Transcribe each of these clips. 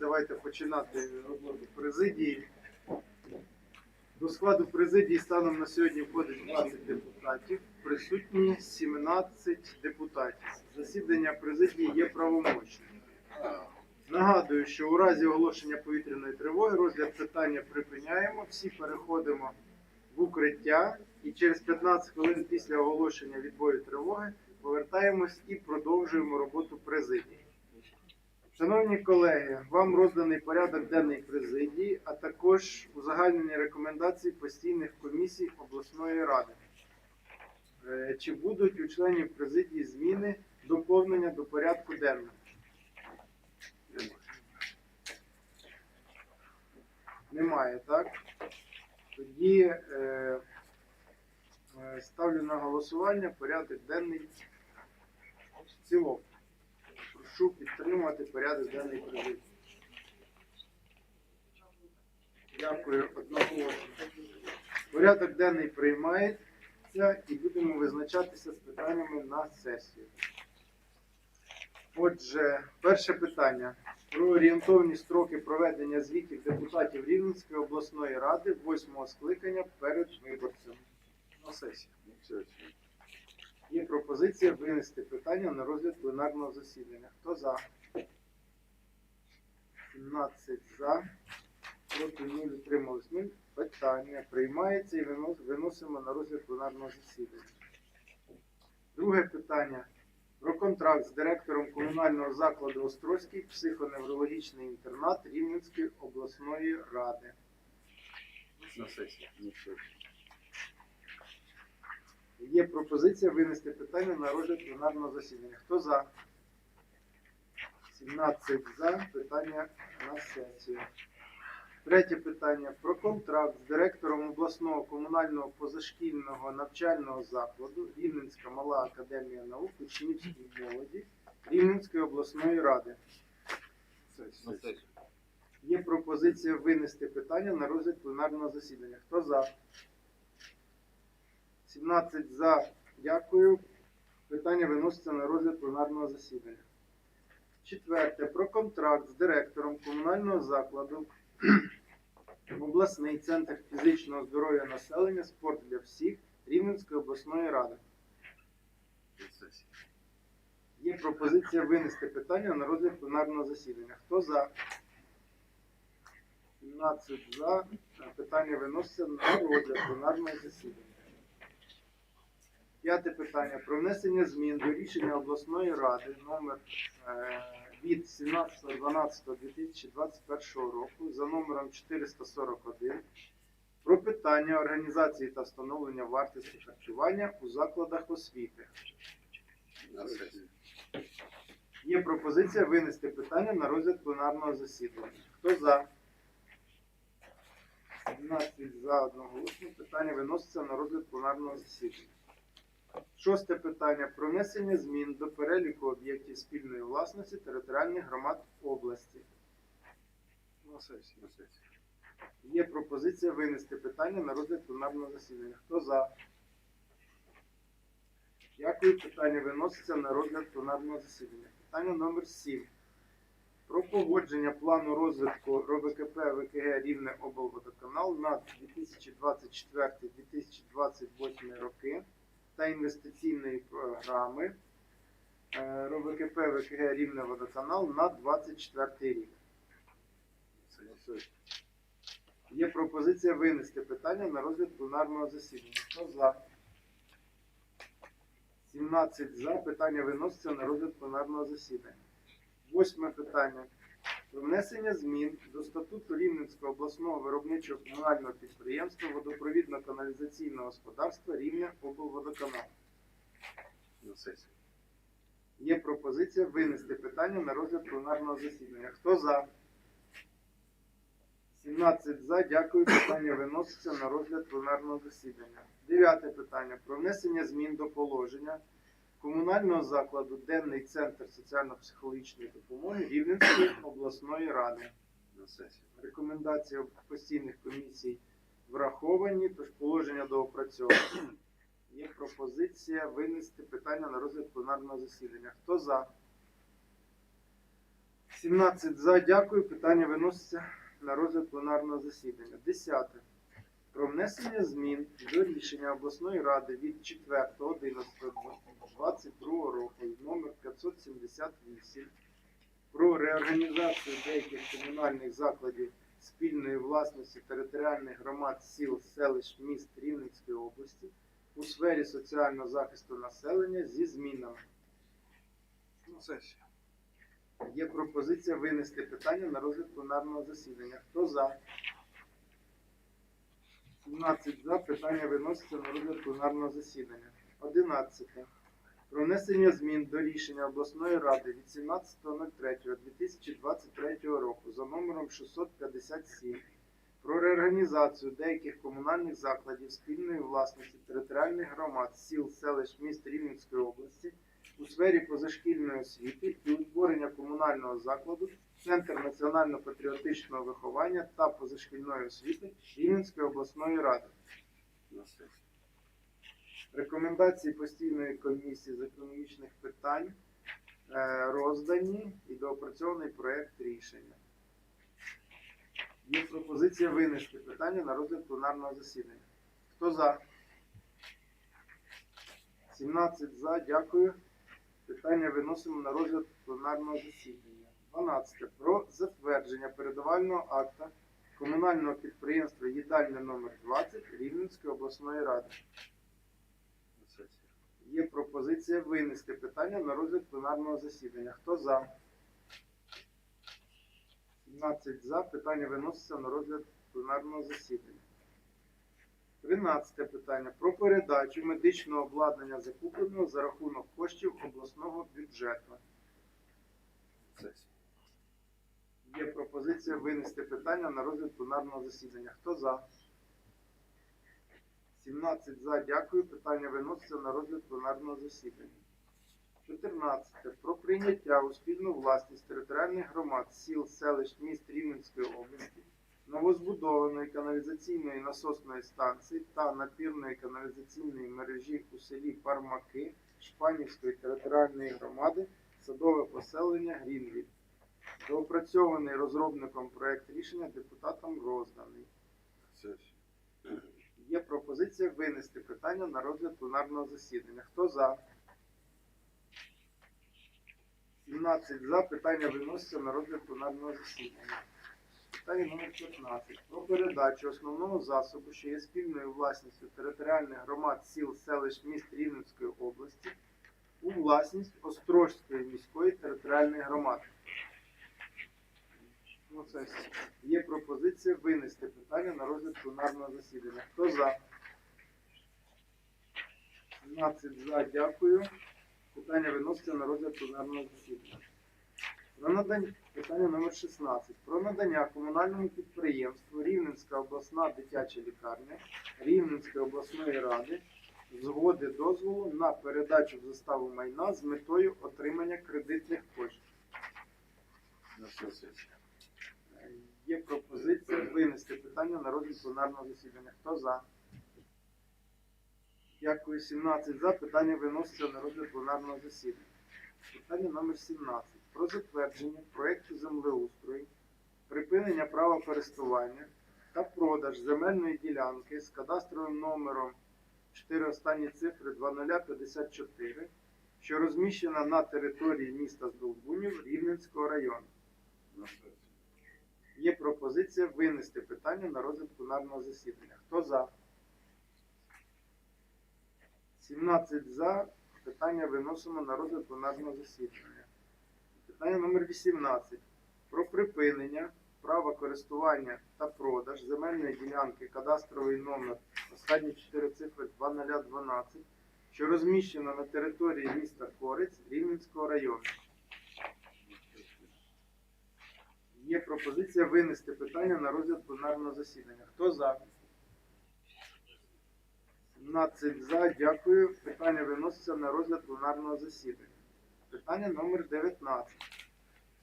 Давайте починати роботу президії. До складу президії станом на сьогодні входить 20 депутатів, присутні 17 депутатів. Засідання президії є правомочним. Нагадую, що у разі оголошення повітряної тривоги розгляд питання припиняємо, всі переходимо в укриття і через 15 хвилин після оголошення відбою тривоги повертаємось і продовжуємо роботу президії. Шановні колеги, вам розданий порядок денний президії, а також узагальнені рекомендації постійних комісій обласної ради. Е, Чи будуть у членів президії зміни доповнення до порядку денного? Немає, так? Тоді е, е, ставлю на голосування порядок денний в цілому. Прошу підтримати порядок денний президії. Дякую одноголосно. Порядок денний приймається і будемо визначатися з питаннями на сесію. Отже, перше питання про орієнтовні строки проведення звітів депутатів Рівненської обласної ради восьмого скликання перед виборцями на сесію. Є пропозиція винести питання на розгляд пленарного засідання. Хто за? 17 за. Проти 0 утримались 0. Питання приймається і виносимо на розгляд пленарного засідання. Друге питання. Про контракт з директором комунального закладу Острозький психоневрологічний інтернат Рівненської обласної ради. На сесії. Є пропозиція винести питання на розгляд пленарного засідання. Хто за? 17 за. Питання на сесію. Третє питання про контракт з директором обласного комунального позашкільного навчального закладу Рівненська мала академія наук учнівської молоді Рівненської обласної ради. Є пропозиція винести питання на розгляд пленарного засідання. Хто за? 17 за. Дякую. Питання виноситься на розгляд пленарного засідання. Четверте. Про контракт з директором комунального закладу обласний центр фізичного здоров'я населення спорт для всіх Рівненської обласної ради. Є пропозиція винести питання на розгляд пленарного засідання. Хто за? 17 за. Питання виноситься на розгляд пленарного засідання. П'яте питання про внесення змін до рішення обласної ради номер е, від 17.12.2021 року за номером 441 про питання організації та встановлення вартості харчування у закладах освіти. Є пропозиція винести питання на розгляд пленарного засідання. Хто за? 17 за одноголосно. Питання виноситься на розгляд пленарного засідання. Шосте питання про внесення змін до переліку об'єктів спільної власності територіальних громад області. На сесії. На сесії. Є пропозиція винести питання на розгляд пленарного засідання. Хто за? Дякую. Питання виноситься на розгляд пленарного засідання. Питання номер 7. Про погодження плану розвитку РОВКП ВКГ Рівне облводоканал на 2024-2028 роки та інвестиційної програми е, РОВКП ВКГ Рівне водоканал на 24 рік. Є пропозиція винести питання на розгляд пленарного засідання. Хто за? 17 за. Питання виноситься на розгляд пленарного засідання. Восьме питання. Про внесення змін до статуту Рівненського обласного виробничого комунального підприємства водопровідно-каналізаційного господарства Рівне облводоканал. Є пропозиція винести питання на розгляд пленарного засідання. Хто за? 17 за. Дякую. Питання виноситься на розгляд пленарного засідання. Дев'яте питання. Про внесення змін до положення комунального закладу Денний центр соціально-психологічної допомоги Рівненської обласної ради. Рекомендації постійних комісій враховані, тож положення доопрацьовано. Є пропозиція винести питання на розгляд пленарного засідання. Хто за? 17 за. Дякую. Питання виноситься на розгляд пленарного засідання. 10. Про внесення змін до рішення обласної ради від 4.11.22 року номер 578 про реорганізацію деяких комунальних закладів спільної власності територіальних громад сіл, селищ, міст Рівненської області у сфері соціального захисту населення зі змінами. На сесію. Є пропозиція винести питання на розгляд пленарного засідання. Хто за? 17 за. Питання виноситься на розгляд пленарного засідання. 11. Про внесення змін до рішення обласної ради від 17.03.2023 року за номером 657 про реорганізацію деяких комунальних закладів спільної власності територіальних громад сіл, селищ, міст Рівненської області у сфері позашкільної освіти і утворення комунального закладу Центр національно-патріотичного виховання та позашкільної освіти Рівненської обласної ради. Рекомендації постійної комісії з економічних питань е, роздані і доопрацьований проект рішення. Є пропозиція винести питання на розгляд пленарного засідання. Хто за? 17 за. Дякую. Питання виносимо на розгляд пленарного засідання. 12. Про затвердження передавального акта комунального підприємства Їдальня номер 20 Рівненської обласної ради. Є пропозиція винести питання на розгляд пленарного засідання. Хто за? 17 за. Питання виноситься на розгляд пленарного засідання. 13 питання про передачу медичного обладнання закупленого за рахунок коштів обласного бюджету. На сесію. Є пропозиція винести питання на розгляд пленарного засідання. Хто за? 17 за. Дякую. Питання виноситься на розгляд пленарного засідання. 14. Про прийняття у спільну власність територіальних громад сіл, селищ, міст Рівненської області, новозбудованої каналізаційної насосної станції та напірної каналізаційної мережі у селі Пармаки Шпанівської територіальної громади, садове поселення Грінвіль. Доопрацьований розробником проект рішення депутатам розданий. Є пропозиція винести питання на розгляд пленарного засідання. Хто за? 17 за. Питання виноситься на розгляд пленарного засідання. Питання номер 15. Про передачу основного засобу, що є спільною власністю територіальних громад сіл, селищ, міст Рівненської області у власність Острожської міської територіальної громади. Це Є пропозиція винести питання на розгляд пленарного засідання. Хто за? 17 за. Дякую. Питання виноситься на розгляд пленарного засідання. Про надання питання номер 16. Про надання комунальному підприємству Рівненська обласна дитяча лікарня Рівненської обласної ради згоди дозволу на передачу в заставу майна з метою отримання кредитних коштів. На сесію. Є пропозиція винести питання на розгляд пленарного засідання. Хто за? Дякую, 17 за. Питання виноситься на розгляд пленарного засідання. Питання номер 17. Про затвердження проєкту землеустрою, припинення права користування та продаж земельної ділянки з кадастровим номером 4 останні цифри 2054, що розміщена на території міста Здолбунів Рівненського району. Є пропозиція винести питання на розгляд пленарного засідання. Хто за? 17 за. Питання виносимо на розгляд пленарного засідання. Питання номер 18. Про припинення права користування та продаж земельної ділянки кадастровий номер останні 4 цифри 2012, що розміщено на території міста Корець Рівненського району. Є пропозиція винести питання на розгляд пленарного засідання. Хто за? 17 за. Дякую. Питання виноситься на розгляд пленарного засідання. Питання номер 19.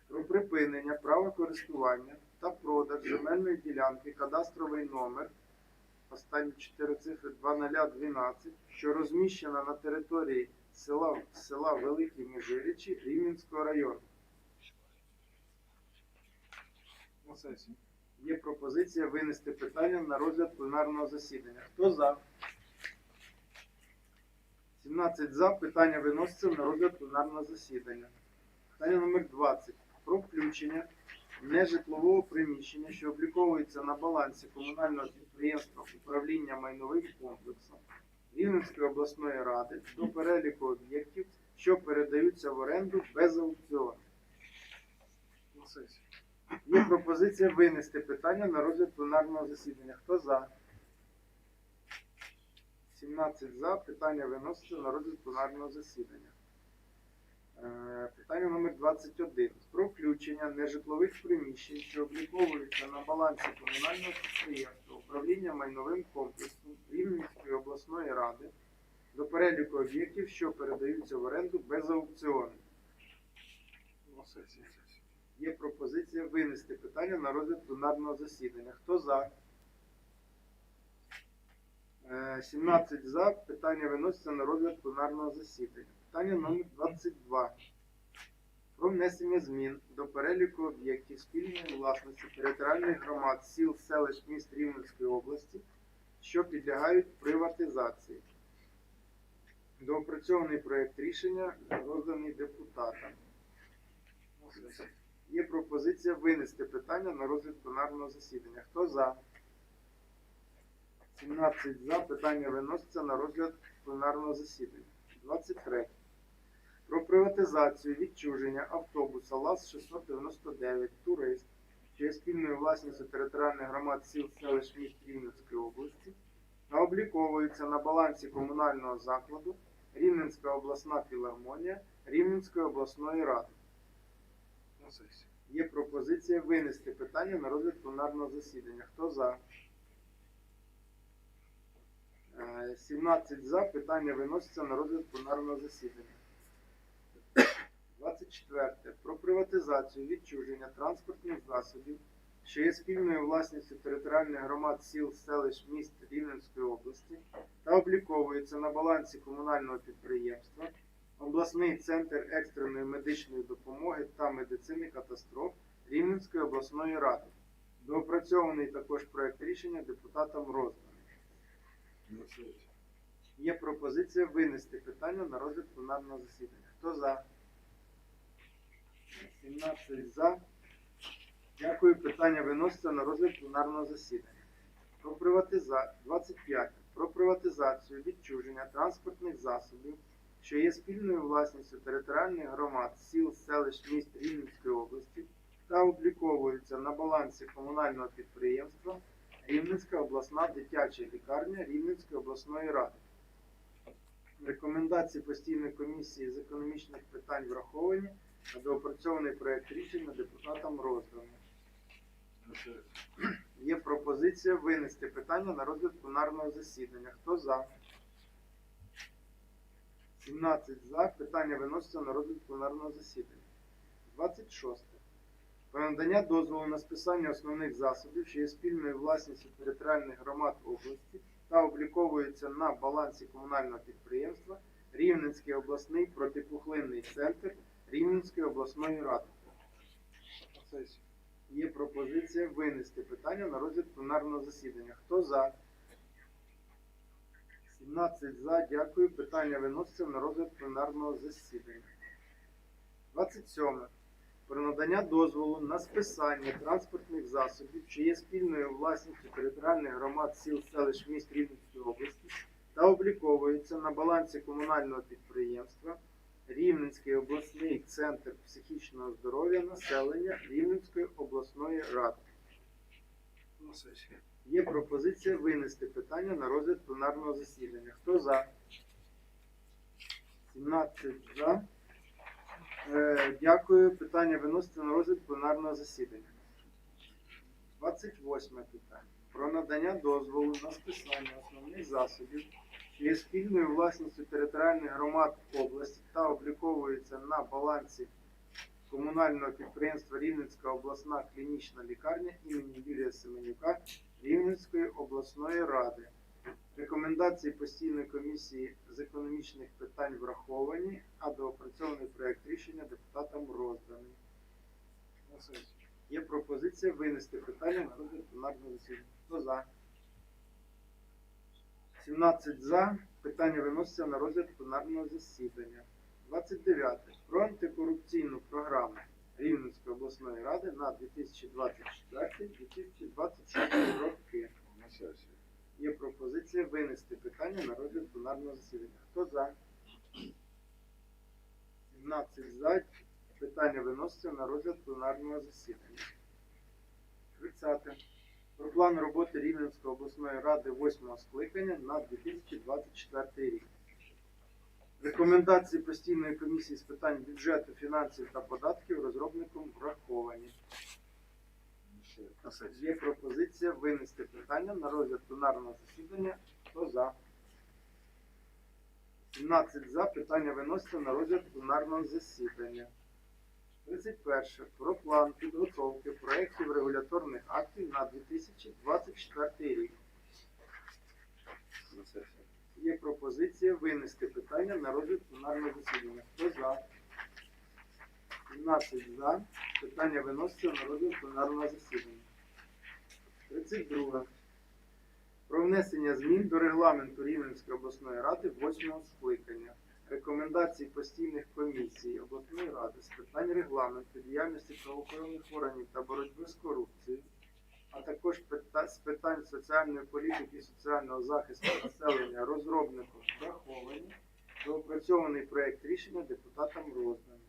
Про припинення права користування та продаж земельної ділянки кадастровий номер останні 4 цифри 2012, що розміщена на території села, села Великі Межирічі Рівненського району. На сесію. Є пропозиція винести питання на розгляд пленарного засідання. Хто за? 17 за. Питання виноситься на розгляд пленарного засідання. Питання номер 20. Про включення нежитлового приміщення, що обліковується на балансі комунального підприємства управління майновим комплексом Рівненської обласної ради до переліку об'єктів, що передаються в оренду без аукціону. На сесію. Є пропозиція винести питання на розгляд пленарного засідання. Хто за? 17 за. Питання виноситься на розгляд пленарного засідання. Е, Питання номер 21. Про включення нежитлових приміщень, що обліковуються на балансі комунального підприємства управління майновим комплексом Рівненської обласної ради до переліку об'єктів, що передаються в оренду без аукціону. Є пропозиція винести питання на розгляд пленарного засідання. Хто за? Е, 17 за. Питання виноситься на розгляд пленарного засідання. Питання номер 22. Про внесення змін до переліку об'єктів спільної власності територіальних громад сіл, селищ, міст Рівненської області, що підлягають приватизації. Доопрацьований проєкт рішення розданий депутатам. Є пропозиція винести питання на розгляд пленарного засідання. Хто за? 17 за. Питання виноситься на розгляд пленарного засідання. 23. Про приватизацію відчуження автобуса ЛАЗ-699 «Турист», що є спільною власністю територіальних громад сіл селищ міст Рівненської області, та обліковується на балансі комунального закладу Рівненська обласна філармонія Рівненської обласної ради. Сесію. Є пропозиція винести питання на розгляд пленарного засідання. Хто за? Е, 17 за. Питання виноситься на розгляд пленарного засідання. 24. Про приватизацію відчуження транспортних засобів, що є спільною власністю територіальних громад сіл, селищ, міст Рівненської області та обліковується на балансі комунального підприємства обласний центр екстреної медичної допомоги та медицини катастроф Рівненської обласної ради. Доопрацьований також проект рішення депутатам розданий. Є пропозиція винести питання на розгляд пленарного засідання. Хто за? 17 за. Дякую. Питання виноситься на розгляд пленарного засідання. Про приватизацію 25. Про приватизацію відчуження транспортних засобів, що є спільною власністю територіальних громад, сіл, селищ, міст Рівненської області та обліковуються на балансі комунального підприємства Рівненська обласна дитяча лікарня Рівненської обласної ради. Рекомендації постійної комісії з економічних питань враховані, а доопрацьований проект рішення депутатам сесію. Є пропозиція винести питання на розгляд пленарного засідання. Хто за? 17 за. Питання виноситься на розгляд пленарного засідання. 26. Про надання дозволу на списання основних засобів, що є спільною власністю територіальних громад області та обліковується на балансі комунального підприємства Рівненський обласний протипухлинний центр Рівненської обласної ради. Є пропозиція винести питання на розгляд пленарного засідання. Хто за? 17 за. Дякую. Питання виноситься на розгляд пленарного засідання. 27. Про надання дозволу на списання транспортних засобів, що є спільною власністю територіальних громад сіл селищ міст Рівненської області та обліковується на балансі комунального підприємства Рівненський обласний центр психічного здоров'я населення Рівненської обласної ради. На сесію. Є пропозиція винести питання на розгляд пленарного засідання. Хто за? 17 за. Е, дякую. Питання виноситься на розгляд пленарного засідання. 28 питання. Про надання дозволу на списання основних засобів, що є спільною власністю територіальних громад області та обліковується на балансі комунального підприємства Рівненська обласна клінічна лікарня імені Юрія Семенюка Рівненської обласної ради. Рекомендації постійної комісії з економічних питань враховані, а доопрацьований проект рішення депутатам розданий. Є пропозиція винести питання на розгляд пленарного засідання. Хто за? 17 за. Питання виноситься на розгляд пленарного засідання. 29. Про антикорупційну програму Рівненської обласної ради на 2024-2026 роки. На сесію. Є пропозиція винести питання на розгляд пленарного засідання. Хто за? 17 за. Питання виноситься на розгляд пленарного засідання. 30. Про план роботи Рівненської обласної ради 8 скликання на 2024 рік. Рекомендації постійної комісії з питань бюджету, фінансів та податків розробником враховані. Є пропозиція винести питання на розгляд пленарного засідання. Хто за? 17 за. Питання виноситься на розгляд пленарного засідання. 31. Про план підготовки проєктів регуляторних актів на 2024 рік. Є пропозиція винести питання на розгляд пленарного засідання. Хто за? 17 за. Питання виноситься на розгляд пленарного засідання. 32. Про внесення змін до регламенту Рівненської обласної ради 8 скликання. Рекомендації постійних комісій обласної ради з питань регламенту, діяльності правоохоронних органів та боротьби з корупцією, а також з питань соціальної політики і соціального захисту населення розробником враховані, доопрацьований проект рішення депутатам розданий.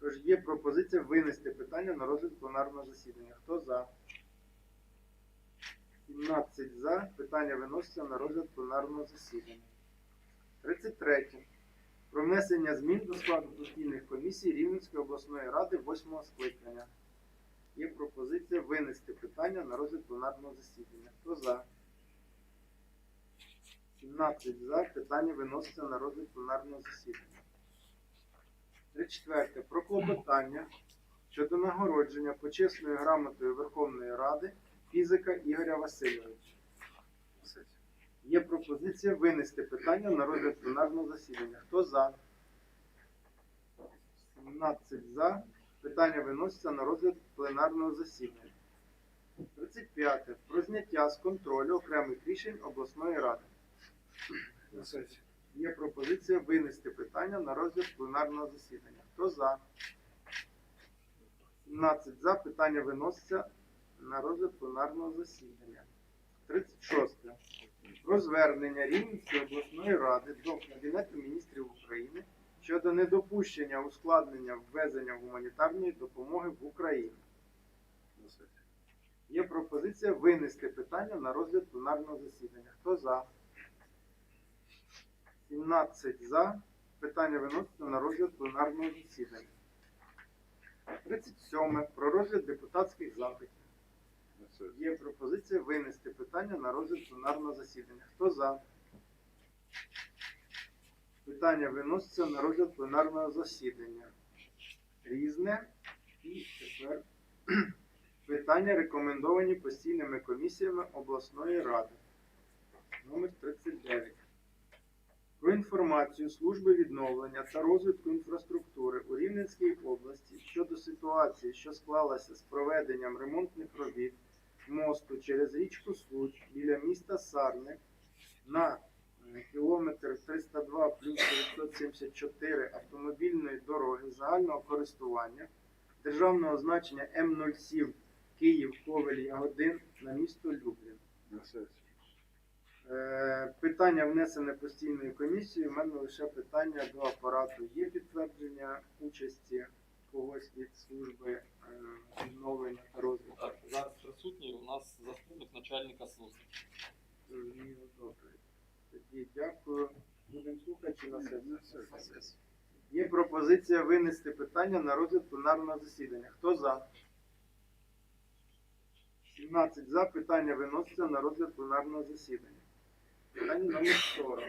Тож є пропозиція винести питання на розгляд пленарного засідання. Хто за? 17 за. Питання виноситься на розгляд пленарного засідання. 33. Про внесення змін до складу постійних комісій Рівненської обласної ради 8 скликання. Є пропозиція винести питання на розгляд пленарного засідання. Хто за? 17 за. Питання виноситься на розгляд пленарного засідання. 34. Про клопотання щодо нагородження почесною грамотою Верховної Ради фізика Ігоря Васильовича. Є пропозиція винести питання на розгляд пленарного засідання. Хто за? 17 за. Питання виноситься на розгляд пленарного засідання. 35. Про зняття з контролю окремих рішень обласної ради. Є пропозиція винести питання на розгляд пленарного засідання. Хто за? 17 за. Питання виноситься на розгляд пленарного засідання. 36. Про звернення Рівненської обласної ради до Кабінету міністрів України щодо недопущення ускладнення ввезення гуманітарної допомоги в Україну. Є пропозиція винести питання на розгляд пленарного засідання. Хто за? 17 за. Питання виноситься на розгляд пленарного засідання. 37. Про розгляд депутатських запитів. Є пропозиція винести питання на розгляд пленарного засідання. Хто за? Питання виноситься на розгляд пленарного засідання. Різне. І тепер питання рекомендовані постійними комісіями обласної ради. Номер 39. Про інформацію Служби відновлення та розвитку інфраструктури у Рівненській області щодо ситуації, що склалася з проведенням ремонтних робіт мосту через річку Случ біля міста Сарни на е, кілометр 302 плюс 974 автомобільної дороги загального користування державного значення М07 Київ Ковель Ягодин на місто Люблін. Е, Питання внесене постійною комісією. У мене лише питання до апарату. Є підтвердження участі когось від служби е, відновлення та розвитку? Так, зараз присутній у нас заступник начальника служби. Зрозуміло, добре. Тоді дякую. Будемо слухати? На сесію. Є пропозиція винести питання на розгляд пленарного засідання. Хто за? 17 за. Питання виноситься на розгляд пленарного засідання. Питання номер 40.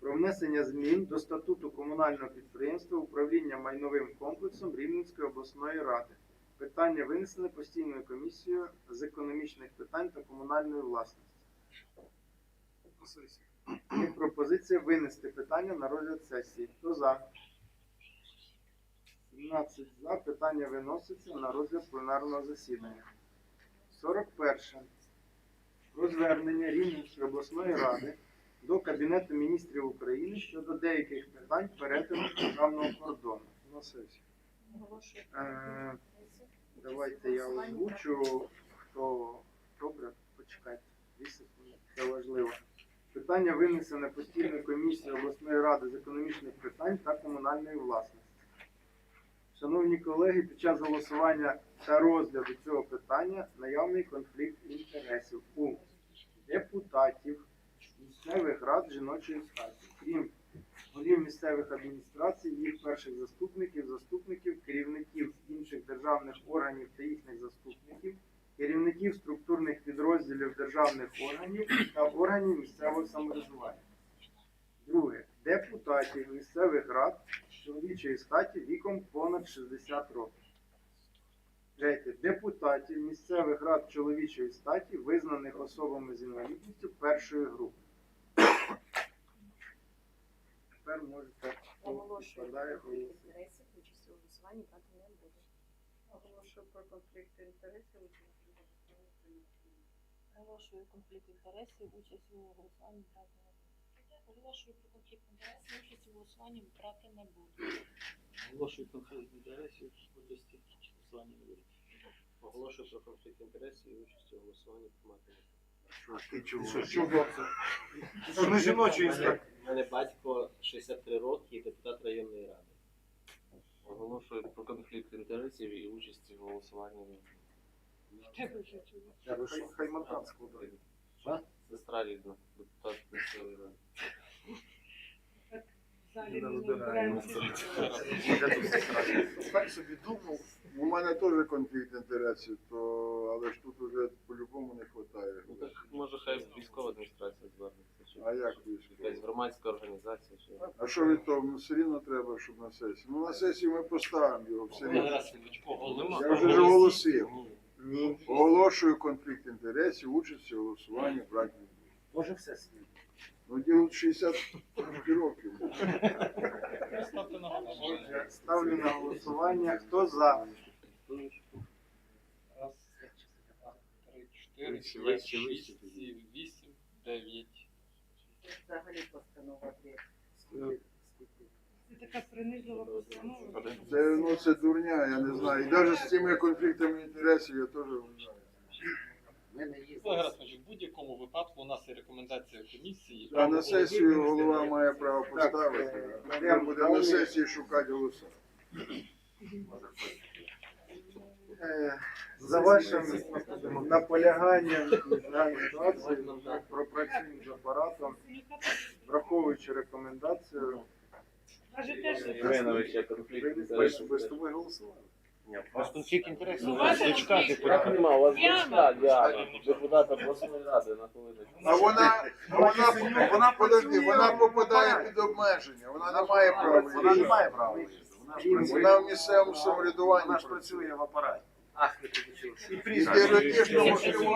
Про внесення змін до статуту комунального підприємства управління майновим комплексом Рівненської обласної ради. Питання винесене постійною комісією з економічних питань та комунальної власності. Є пропозиція винести питання на розгляд сесії. Хто за? 17 за. Питання виноситься на розгляд пленарного засідання. 41. Про звернення Рівненської обласної ради до Кабінету міністрів України щодо деяких питань перетину державного кордону. На сесію. Е, Давайте я озвучу, хто добре, почекайте, дві секунди, це важливо. Питання винесене постійною комісією обласної ради з економічних питань та комунальної власності. Шановні колеги, під час голосування та розгляду цього питання наявний конфлікт інтересів у депутатів місцевих рад жіночої статі, крім голів місцевих адміністрацій, їх перших заступників, заступників, керівників інших державних органів та їхніх заступників, керівників структурних підрозділів державних органів та органів місцевого самоврядування. Друге. Депутатів місцевих рад чоловічої статі віком понад 60 років. Третє. Депутатів місцевих рад чоловічої статі, визнаних особами з інвалідністю першої групи. Тепер можете Оголошую про конфлікт інтересів, участь у голосуванні брати не буду. Оголошую про конфлікт інтересів участь у голосуванні Оголошую конфлікт інтересів, участь у голосуванні брати не буду. Оголошую про конфлікт інтересів, участь у голосуванні брати не буду. Оголошую конфлікт інтересів, участі в не буду. Оголошую про конфлікт інтересів і участь у голосуванні приймати. Ти чого? Чого? Це ж не жіночий У мене батько 63 роки і депутат районної ради. Оголошую про конфлікт інтересів і участі в голосуванні. Хай, хай Монтан складає. Сестра рідна, депутат місцевої ради. Так собі думав. У мене теж конфлікт інтересів, то але ж тут уже по-любому не вистачає. Ну так може хай військова адміністрація звернеться. Чи А як якась громадська організація. Чи... А що від того? Ну, все рівно треба, щоб на сесії. Ну на сесії ми поставимо його все рівно. Я вже ж оголосив. Оголошую конфлікт інтересів, участь у голосуванні брати не буду. Може все слід. Ну діло 60 років. Голосування. Ставлю на голосування. Хто за? Раз, два, три, чотири, Вище, п'ять, вище, вище шість, тоді. сім, вісім, дев'ять. Взагалі постанова. Це така принизлива постанова. Це, ну, це дурня, я не знаю. І навіть з цими конфліктами інтересів я теж вважаю. Олег Герасимович, в будь-якому випадку у нас є рекомендація комісії. А на сесію голова має право поставити. Е, Ми будемо на сесії шукати голоса. За вашим наполяганням на пропрацюємо з апаратом, враховуючи рекомендацію. Ви з тобою голосували? У вас конфлікт інтересів? Ну, Дочка конфлікт. депутата. Нема, у вас дочка, Діана, депутат обласної ради на хвилиночку. А вона, вона, вона, подожди, вона попадає під обмеження, вона не має права. Вона не має права. Вона в місцевому самоврядуванні вона ж працює в апараті. Ах, не І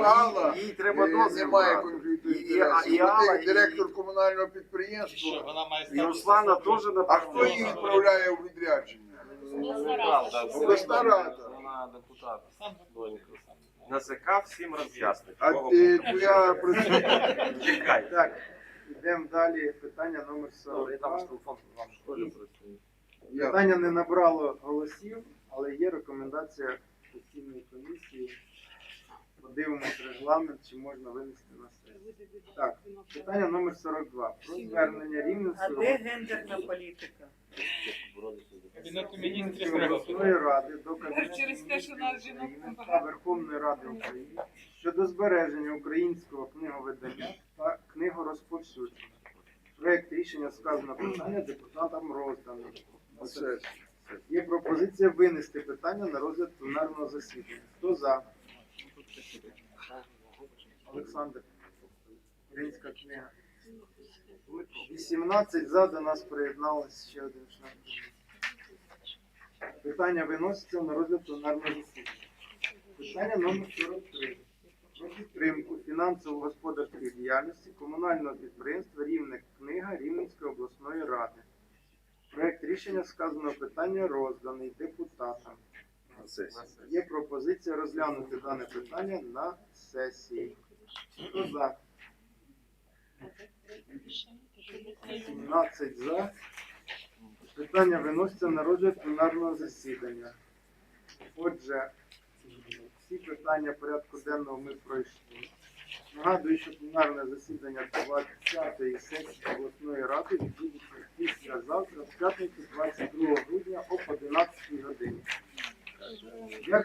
Алла Їй треба е, дозвіл. немає конфлікту І- і- і Алла, директор комунального підприємства. І Руслана теж на А хто її відправляє у відрядження? Обласна рада. Вона депутат. На ЗК всім роз'яснить. А ти твоя працює. Чекай. Так, йдемо далі. Питання номер Я там 42. ж телефон вам Теж працює. Питання не набрало голосів, але є рекомендація постійної комісії. Подивимось регламент, чи можна винести на сесію. Так, питання номер 42. Про звернення А де гендерна політика? Кабінету міністрів Рівненської треба обласної ради до Кабінету Через те, що нас жінок України та багато. Верховної Ради України щодо збереження українського книговидання та книгорозповсюдження. Проект рішення сказано питання депутатам роздано. Є пропозиція винести питання на розгляд пленарного засідання. Хто за? Олександр. Українська книга. 18 за до нас приєдналось ще один член. Питання виноситься на розгляд пленарного засідання. Питання номер 43. Про підтримку фінансово-господарської діяльності комунального підприємства Рівне книга Рівненської обласної ради. Проект рішення сказано питання розданий депутатам. На сесії. Є пропозиція розглянути дане питання на сесії. Хто за? 17 за. Питання виноситься на розгляд пленарного засідання. Отже, всі питання порядку денного ми пройшли. Нагадую, що пленарне засідання 20-ї сесії обласної ради відбудеться після завтра, в п'ятницю 22 грудня о 11 годині. Дякую.